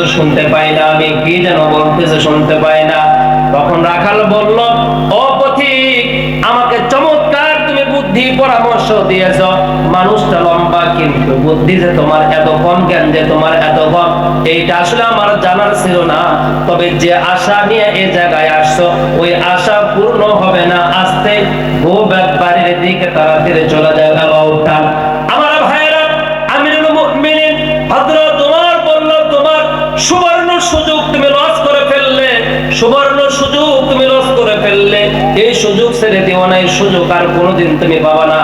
বলতেছে শুনতে পাই না, আমি কি যেন বলতেছে শুনতে পাই না। তখন রাখাল বলল, ও পথিক, আমাকে চমৎকার তুমি বুদ্ধি পরামর্শ দিয়েছ। মানুষটা লম্বা, কিন্তু বুদ্ধি যে তোমার এত কম জ্ঞান যে তোমার এত কম, এইটা আসলে আমার জানার ছিল না। তবে যে আশা নিয়ে এই জায়গায় আসছো, ওই আশা পূর্ণ হবে না। আস্তে গো বাড়ির দিকে তাড়াতাড়ি চলে যায় সুবর্ণ সুযোগ তুমি লস করে ফেললে, সুবর্ণ সুযোগ তুমি লস করে ফেললে, এই সুযোগ ছেড়ে দিও না, এই সুযোগ আর কোনোদিন তুমি পাবা না।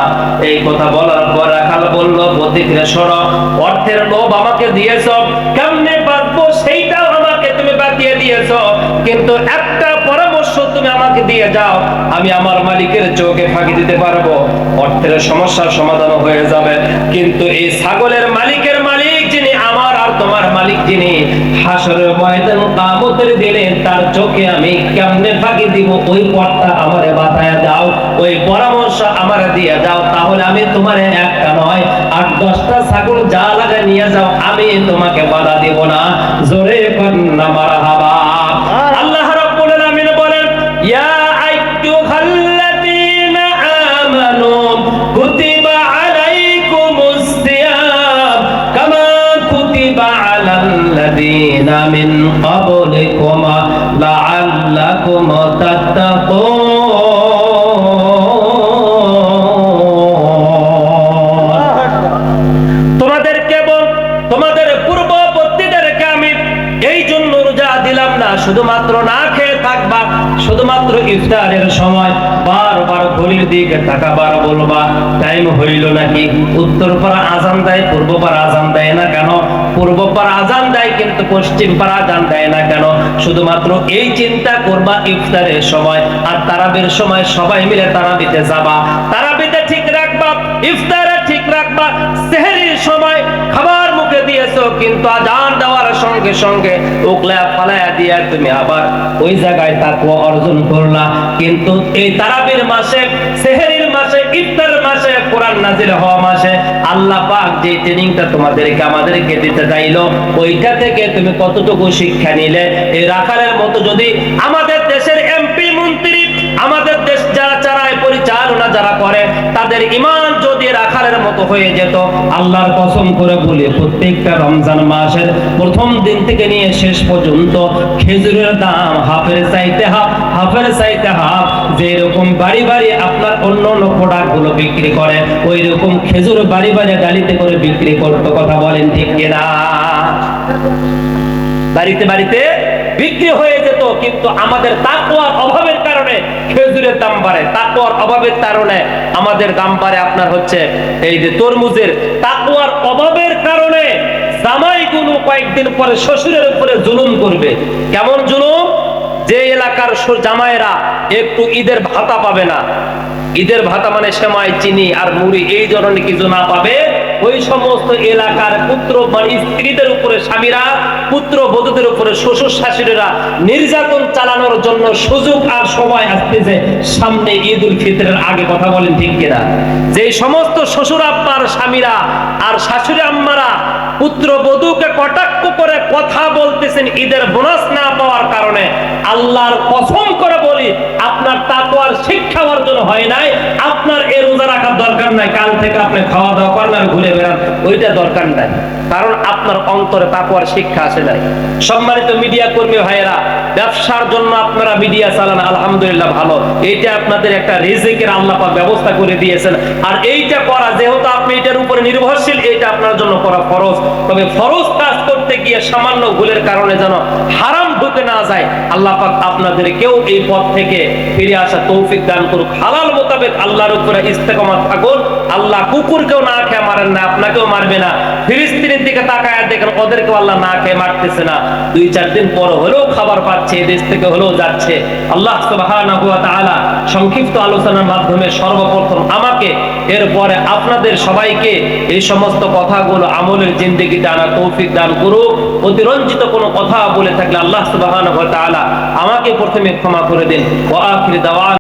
এই কথা বলার পর রাখাল বলল, প্রতিক্রিয়া সরো অর্থের লোভ আমাকে দিয়েছ, কেমনে বাঁচবো সেইটাও আমাকে তুমি বাতিয়ে দিয়েছ, কিন্তু একটা পরামর্শ তুমি আমাকে দিয়ে যাও, আমি আমার মালিকের চোখে ফাঁকি দিতে পারব। অর্থের সমস্যার সমাধান হয়ে যাবে, কিন্তু এই ছাগলের তোমার মালিক যিনি হাসরের ময়দান কামতের দিনে তার চোখে আমি কেমনে ফাঁকি দিব? ওই পথটা আমারে বাতায় দাও, ওই পরামর্শ আমারে দিয়ে দাও। তাহলে আমি তোমার একটা নয়, আট, দশটা ছাগল যা লাগা নিয়ে যাও, আমি তোমাকে বাধা দেব না। জোরে আমি এই জন্য রোজা দিলাম না শুধুমাত্র না খেয়ে থাকবা। শুধুমাত্র ইফতারের সময় বারবার ঘড়ির দিকে তাকাবার বলবা, টাইম হইল নাকি? উত্তর পাড়া আজান দেয়, পূর্ব পাড়া আজান দেয় না কেন? পূর্ব পাড়া আজান দেয় কিন্তু পশ্চিম পাড়া আজান দেয় না কেন? শুধুমাত্র এই চিন্তা করবা ইফতারের সময় আর তারাবির সময় সবাই মিলে তারাবিতে যাবা। তারাবিতে ঠিক রাখবা, ইফতারে ঠিক রাখবা। সেহরির সময় খাবার মুখে দিয়েছ, কিন্তু আজান দেওয়ার সঙ্গে সঙ্গে উকলা ফালায়া দিয়া তুমি আবার ওই জায়গায় তাকওয়া অর্জন করলা। কিন্তু এই তারাবির মাসে, সেহরির মাসে, ইফতার মাসে, কোরআন নাজির হওয়া মাসে আল্লাহ পাক যে ট্রেনিংটা তোমাদেরকে, আমাদেরকে দিতে চাইলো, ওইটা থেকে তুমি কতটুকু শিক্ষা নিলে? এই রাখালের মতো যদি আমাদের দেশের এমপি, মন্ত্রী, আমাদের দেশ যারা চালায় পরিচালনা যারা করে, তাদের ইমান যদি রাখালের মতো হয়ে যেত। আল্লাহর কসম করে বলি, প্রত্যেকটা রমজান মাসের প্রথম দিন থেকে নিয়ে শেষ পর্যন্ত খেজুরের দাম হাফের চাইতে হাফ, হাফের চাইতে হাফ যে রকম বাড়ি বাড়ি আপনার অন্য অন্য প্রোডাক্টগুলো বিক্রি করে ওই রকম খেজুর বাড়ি বাড়ি গাড়িতে করে বিক্রি করতো কথা বলেন ঠিক কিনা? বাড়িতে বাড়িতে বিক্রি হয়ে যেত, কিন্তু আমাদের তাকুয়ার অভাবের খেজুরের দাম বাড়ে তাকুয়ার অভাবের কারণে আমাদের দাম বাড়ে। আপনার হচ্ছে এই যে তরমুজের তাকুয়ার অভাবের কারণে জামাইগুলো কয়েকদিন পরে শ্বশুরের উপরে জুলুম করবে। কেমন জুলুম? যে এলাকার জামাইরা একটু ঈদের ভাতা পাবে না। ঈদের ভাতা মানে সেমাই, চিনি আর মুড়ি, এই ধরনের কিছু না পাবে। ওই সমস্ত এলাকার পুত্র স্ত্রীদের উপরে স্বামীরা, পুত্র বধূদের উপরে শ্বশুর শাশুড়িরা নির্যাতন চালানোর জন্য সুযোগ আর সময় আসতেছে সামনে ঈদ উল ফিতরের আগে, কথা বলেন ঠিক কিনা? যে সমস্ত শ্বশুর আব্বার স্বামীরা আর শাশুড়ি আম্মারা পুত্র বধূকে কটাক্ষ করে কথা বলতেছেন ঈদের বোনাস না পাওয়ার কারণে, আল্লাহর কসম করে বলি, আপনার অর্জন হয় নাই, আপনার এ রোজা রাখার দরকার নাই, কাল থেকে আপনি খাওয়া দাওয়া করেন আর ঘুরে বেড়ান, ওইটা দরকার নাই। কারণ আপনার অন্তরে তাকওয়ার শিক্ষা আসে নাই। সম্মানিত মিডিয়া কর্মী ভাইয়েরা, ব্যবসার জন্য আপনারা মিডিয়া চালান, আলহামদুলিল্লাহ ভালো। এইটা আপনাদের একটা রিজিকের আল্লাহ পাক ব্যবস্থা করে দিয়েছেন। আর এইটা করা, যেহেতু আপনি এটার উপরে নির্ভরশীল, এইটা আপনার জন্য করা ফরজ। তবে ফরজ কাজ করতে গিয়ে সামান্য ভুলের কারণে যেন হারাম ঢুকে না যায়, আল্লাহ পাক আপনাদের কেউ এই পথ থেকে ফিরে আসা তৌফিক দান করুক। হালাল মোতাবেক আল্লাহর উপরে ইস্তেকামত। থাকুন আল্লাহ কুকুরকেও না খেয়ে মারেন না, আপনাকেও মারবে না। ফিলিস্তিনের দিকে তাকায় দেখেন ওদেরকেও আল্লাহ না খেয়ে মারতেছে না। দুই, চার দিন পর হলেও খাবার পাচ্ছে দেশ থেকে হলেও যাচ্ছে। আল্লাহ তাআলা সংক্ষিপ্ত আলোচনার মাধ্যমে সর্বপ্রথম আমাকে, এরপরে আপনাদের সবাইকে এই সমস্ত কথাগুলো আমলের জিন্দেগিতে আনা তৌফিক দান করুক। অতিরঞ্জিত কোনো কথা বলে থাকলে আল্লাহ তাআলা আমাকে প্রথমে ক্ষমা করে দিন। ওয়া আখির দাওয়ান।